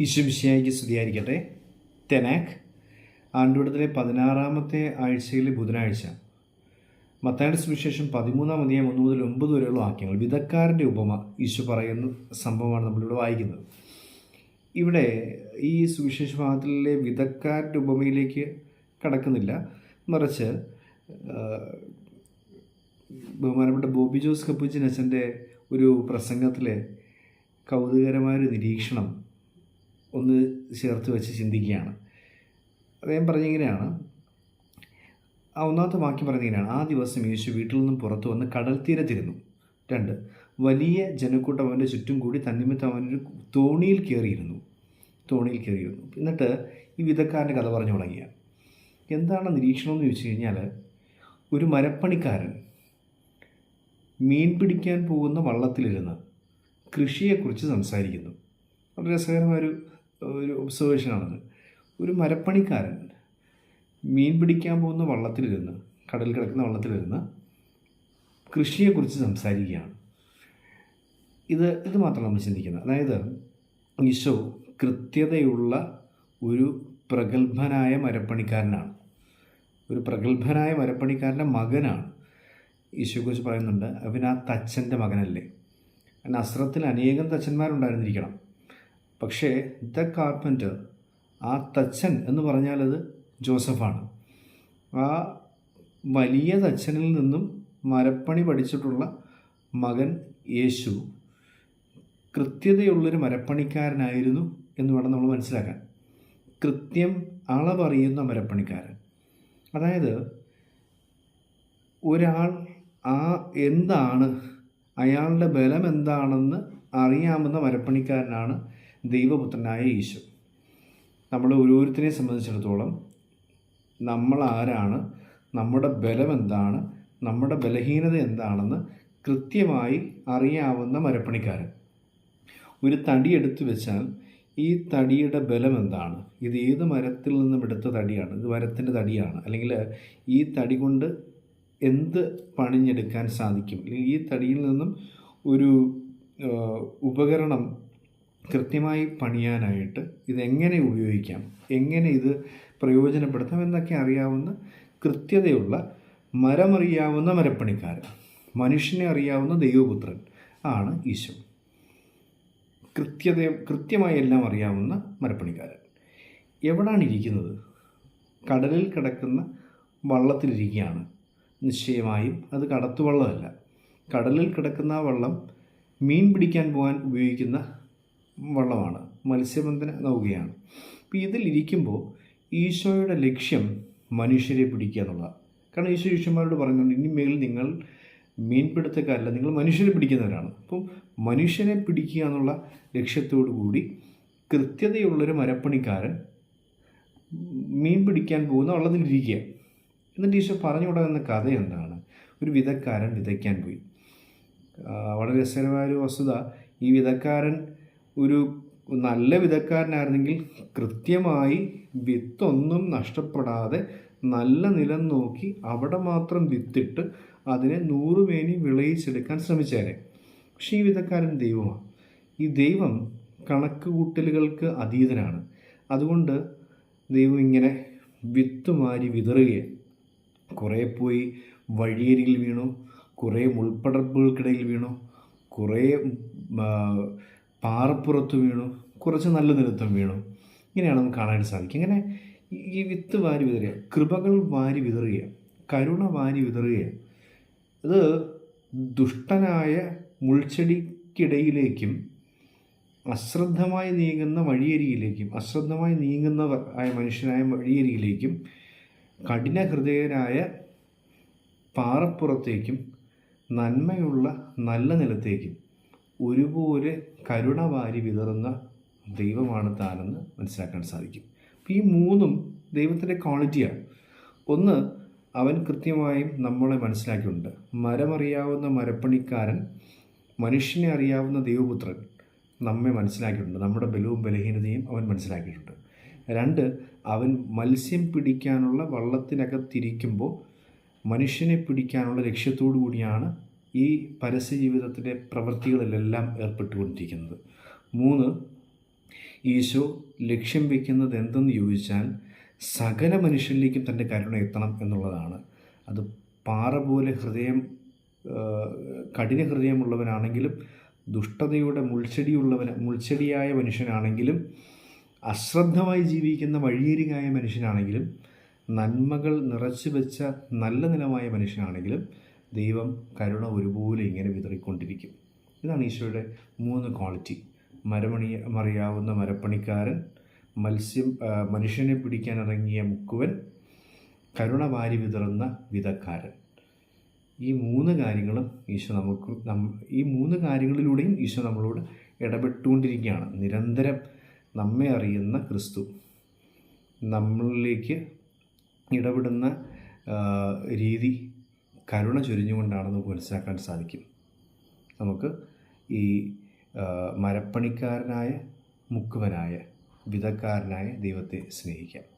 ഈശ്വമിശിയായിക്ക് സ്തുതിയായിരിക്കട്ടെ. തെനാക്ക് ആണ്ടുവട്ടത്തിലെ പതിനാറാമത്തെ ആഴ്ചയിലെ ബുധനാഴ്ച. മത്തായുടെ സുവിശേഷം പതിമൂന്നാം അധ്യായം ഒന്ന് മുതൽ ഒമ്പത് വരെയുള്ള വാക്യങ്ങൾ വിധക്കാരന്റെ ഉപമ ഈശോ പറയുന്ന സംഭവമാണ് നമ്മളിവിടെ വായിക്കുന്നത്. ഇവിടെ ഈ സുവിശേഷ ഭാഗത്തിലെ വിധക്കാരന്റെ ഉപമയിലേക്ക് കടക്കുന്നില്ല. മറിച്ച് ബഹുമാനപ്പെട്ട ബോബി ജോസ് കപ്പൂച്ചിൻ അച്ഛന്റെ ഒരു പ്രസംഗത്തിലെ കൗതുകരമായൊരു നിരീക്ഷണം ഒന്ന് ചേർത്ത് വെച്ച് ചിന്തിക്കുകയാണ്. അദ്ദേഹം പറഞ്ഞിങ്ങനെയാണ്. ആ ഒന്നാമത്തെ വാക്യം പറഞ്ഞിങ്ങനെയാണ്. ആ ദിവസം യേശു വീട്ടിൽ നിന്നും പുറത്തു വന്ന് കടൽ തീരത്തിരുന്നു. രണ്ട് വലിയ ജനക്കൂട്ടം അവന്റെ ചുറ്റും കൂടി തന്നിമിത്തം അവനൊരു തോണിയിൽ കയറിയിരുന്നു. തോണിയിൽ കയറിയിരുന്നു. എന്നിട്ട് ഈ വിധക്കാരന്റെ കഥ പറഞ്ഞു തുടങ്ങിയ. എന്താണ് നിരീക്ഷണം എന്ന് ചോദിച്ചു കഴിഞ്ഞാൽ ഒരു മരപ്പണിക്കാരൻ മീൻ പിടിക്കാൻ പോകുന്ന വള്ളത്തിലിരുന്ന് കൃഷിയെക്കുറിച്ച് സംസാരിക്കുന്നു. വളരെ രസകരമായൊരു ഒരു ഒബ്സർവേഷനാണത് ഒരു മരപ്പണിക്കാരൻ മീൻ പിടിക്കാൻ പോകുന്ന വള്ളത്തിലിരുന്ന് കടൽ കിടക്കുന്ന വള്ളത്തിലിരുന്ന് കൃഷിയെക്കുറിച്ച് സംസാരിക്കുകയാണ്. ഇത് ഇത് മാത്രമാണ് നമ്മൾ ചിന്തിക്കുന്നത്. അതായത് ഈശോ കൃത്യതയുള്ള ഒരു പ്രഗത്ഭനായ മരപ്പണിക്കാരനാണ്. ഒരു പ്രഗത്ഭനായ മരപ്പണിക്കാരന്റെ മകനാണ്. ഈശോയെക്കുറിച്ച് പറയുന്നുണ്ട് അവൻ ആ തച്ചന്റെ മകനല്ലേ? നസ്രത്തിൽ അനേകം തച്ചന്മാരുണ്ടായിരുന്നിരിക്കണം. പക്ഷേ ദ കാർപ്പന്റർ ആ തച്ചൻ എന്ന് പറഞ്ഞാൽ അത് ജോസഫാണ്. ആ വലിയ തച്ചനിൽ നിന്നും മരപ്പണി പഠിച്ചിട്ടുള്ള മകൻ യേശു കൃത്യതയുള്ളൊരു മരപ്പണിക്കാരനായിരുന്നു എന്ന് വേണം നമ്മൾ മനസ്സിലാക്കാൻ. കൃത്യം അളവറിയുന്ന മരപ്പണിക്കാരൻ. അതായത് ഒരാൾ ആ എന്താണ് അയാളുടെ ബലം എന്താണെന്ന് അറിയാവുന്ന മരപ്പണിക്കാരനാണ് ദൈവപുത്രനായ ഈശോ നമ്മൾ ഓരോരുത്തരെയും സംബന്ധിച്ചിടത്തോളം നമ്മൾ ആരാണ് നമ്മുടെ ബലം എന്താണ് നമ്മുടെ ബലഹീനത എന്താണെന്ന് കൃത്യമായി അറിയാവുന്ന മരപ്പണിക്കാരൻ. ഒരു തടി എടുത്തു വെച്ചാൽ ഈ തടിയുടെ ബലം എന്താണ്? ഇത് ഏത് മരത്തിൽ നിന്നും എടുത്ത തടിയാണ്? ഇത് മരത്തിന്റെ തടിയാണ്. അല്ലെങ്കിൽ ഈ തടി കൊണ്ട് എന്ത് പണിഞ്ഞെടുക്കാൻ സാധിക്കും? അല്ലെങ്കിൽ ഈ തടിയിൽ നിന്നും ഒരു ഉപകരണം കൃത്യമായി പണിയാനായിട്ട് ഇതെങ്ങനെ ഉപയോഗിക്കാം? എങ്ങനെ ഇത് പ്രയോജനപ്പെടുത്താം എന്നൊക്കെ അറിയാവുന്ന കൃത്യതയുള്ള മരമറിയാവുന്ന മരപ്പണിക്കാരൻ മനുഷ്യനെ അറിയാവുന്ന ദൈവപുത്രൻ ആണ് ഈശോ. കൃത്യത കൃത്യമായി എല്ലാം അറിയാവുന്ന മരപ്പണിക്കാരൻ. എവിടാണ് ഇരിക്കുന്നത്? കടലിൽ കിടക്കുന്ന വള്ളത്തിലിരിക്കുകയാണ്. നിശ്ചയമായും അത് കടത്തുവള്ളമല്ല. കടലിൽ കിടക്കുന്ന ആ വള്ളം മീൻ പിടിക്കാൻ പോകാൻ ഉപയോഗിക്കുന്ന വള്ളമാണ് മത്സ്യബന്ധന നൗകയാണ് അപ്പോൾ ഇതിലിരിക്കുമ്പോൾ ഈശോയുടെ ലക്ഷ്യം മനുഷ്യരെ പിടിക്കുക എന്നുള്ളതാണ്. കാരണം ഈശോ ശിഷ്യന്മാരോട് പറഞ്ഞുകൊണ്ട് ഇനി മേൽ നിങ്ങൾ മീൻപിടുത്തക്കാരല്ല നിങ്ങൾ മനുഷ്യരെ പിടിക്കുന്നവരാണ്. അപ്പം മനുഷ്യനെ പിടിക്കുക എന്നുള്ള ലക്ഷ്യത്തോടു കൂടി കൃത്യതയുള്ളൊരു മരപ്പണിക്കാരൻ മീൻ പിടിക്കാൻ പോകുന്ന വള്ളത്തിലിരിക്കുക എന്നിട്ട് ഈശോ പറഞ്ഞു കൊടുക്കുന്ന കഥ എന്താണ്? ഒരു വിധക്കാരൻ വിതയ്ക്കാൻ പോയി. വളരെ രസകരമായൊരു വസ്തുത. ഈ വിധക്കാരൻ ഒരു നല്ല വിധക്കാരനായിരുന്നെങ്കിൽ കൃത്യമായി വിത്തൊന്നും നഷ്ടപ്പെടാതെ നല്ല നിലം നോക്കി അവിടെ മാത്രം വിത്തിട്ട് അതിനെ നൂറുമേനി വിളയിച്ചെടുക്കാൻ ശ്രമിച്ചേനെ. പക്ഷേ ഈ വിധക്കാരൻ ദൈവമാണ്. ഈ ദൈവം കണക്ക് കൂട്ടലുകൾക്ക് അതീതനാണ്. അതുകൊണ്ട് ദൈവം ഇങ്ങനെ വിത്ത് മാരി വിതറുകയാണ്. കുറേ പോയി വഴിയരികിൽ വീണു കുറേ മുൾപ്പടർപ്പുകൾക്കിടയിൽ വീണു കുറേ പാറപ്പുറത്ത് വീണു കുറച്ച് നല്ല നിലത്തും വീണു. ഇങ്ങനെയാണ് നമുക്ക് കാണാൻ സാധിക്കും. ഇങ്ങനെ ഈ വിത്ത് വാരി വിതറുക കൃപകൾ വാരി വിതറുക കരുണ വാരി വിതറുക അത് ദുഷ്ടനായ മുൾച്ചെടിക്കിടയിലേക്കും അശ്രദ്ധമായി നീങ്ങുന്ന വഴിയരിയിലേക്കും അശ്രദ്ധമായി നീങ്ങുന്നവർ ആയ മനുഷ്യനായ വഴിയരിയിലേക്കും കഠിന ഹൃദയനായ പാറപ്പുറത്തേക്കും നന്മയുള്ള നല്ല നിലത്തേക്കും ഒരുപോലെ കരുണ വാരി വിതറുന്ന ദൈവമാണ് താനെന്ന് മനസ്സിലാക്കാൻ സാധിക്കും. അപ്പം ഈ മൂന്നും ദൈവത്തിന്റെ ക്വാളിറ്റിയാണ്. ഒന്ന് അവൻ കൃത്യമായും നമ്മളെ മനസ്സിലാക്കിയിട്ടുണ്ട്. മരമറിയാവുന്ന മരപ്പണിക്കാരൻ മനുഷ്യനെ അറിയാവുന്ന ദൈവപുത്രൻ നമ്മെ മനസ്സിലാക്കിയിട്ടുണ്ട്. നമ്മുടെ ബലവും ബലഹീനതയും അവൻ മനസ്സിലാക്കിയിട്ടുണ്ട്. രണ്ട് അവൻ മത്സ്യം പിടിക്കാനുള്ള വള്ളത്തിനകത്തിരിക്കുമ്പോൾ മനുഷ്യനെ പിടിക്കാനുള്ള ലക്ഷ്യത്തോടു കൂടിയാണ് ഈ പരസ്യ ജീവിതത്തിന്റെ പ്രവൃത്തികളിലെല്ലാം ഏർപ്പെട്ടുകൊണ്ടിരിക്കുന്നത്. മൂന്ന് ഈശോ ലക്ഷ്യം വയ്ക്കുന്നത് എന്തെന്ന് ചോദിച്ചാൽ സകല മനുഷ്യരിലേക്കും തന്റെ കരുണ എത്തണം എന്നുള്ളതാണ്. അത് പാറ പോലെ ഹൃദയം കഠിന ഹൃദയമുള്ളവനാണെങ്കിലും ദുഷ്ടതയുടെ മുൾച്ചെടിയുള്ളവൻ മുൾച്ചെടിയായ മനുഷ്യനാണെങ്കിലും അശ്രദ്ധമായി ജീവിക്കുന്ന വഴിയരികായ മനുഷ്യനാണെങ്കിലും നന്മകൾ നിറച്ചു വെച്ച നല്ല നിലമായ മനുഷ്യനാണെങ്കിലും ദൈവം കരുണ ഒരുപോലെ ഇങ്ങനെ വിതറിക്കൊണ്ടിരിക്കും. ഇതാണ് ഈശോയുടെ മൂന്ന് ക്വാളിറ്റി. മരമണി മറിയാവുന്ന മരപ്പണിക്കാരൻ മത്സ്യം മനുഷ്യനെ മനുഷ്യനെ പിടിക്കാനിറങ്ങിയ മുക്കുവൻ കരുണ വാരി വിതറുന്ന വിധക്കാരൻ. ഈ മൂന്ന് കാര്യങ്ങളും ഈശോ നമുക്ക് ഈ മൂന്ന് കാര്യങ്ങളിലൂടെയും ഈശോ നമ്മളോട് ഇടപെട്ടുകൊണ്ടിരിക്കുകയാണ്. നിരന്തരം നമ്മെ അറിയുന്ന ക്രിസ്തു നമ്മളിലേക്ക് ഇടപെടുന്ന രീതി കരുണ ചൊരിഞ്ഞുകൊണ്ടാണെന്ന് മനസ്സിലാക്കാൻ സാധിക്കും. നമുക്ക് ഈ മരപ്പണിക്കാരനായ മുക്കുവനായ വിധക്കാരനായ ദൈവത്തെ സ്നേഹിക്കാം.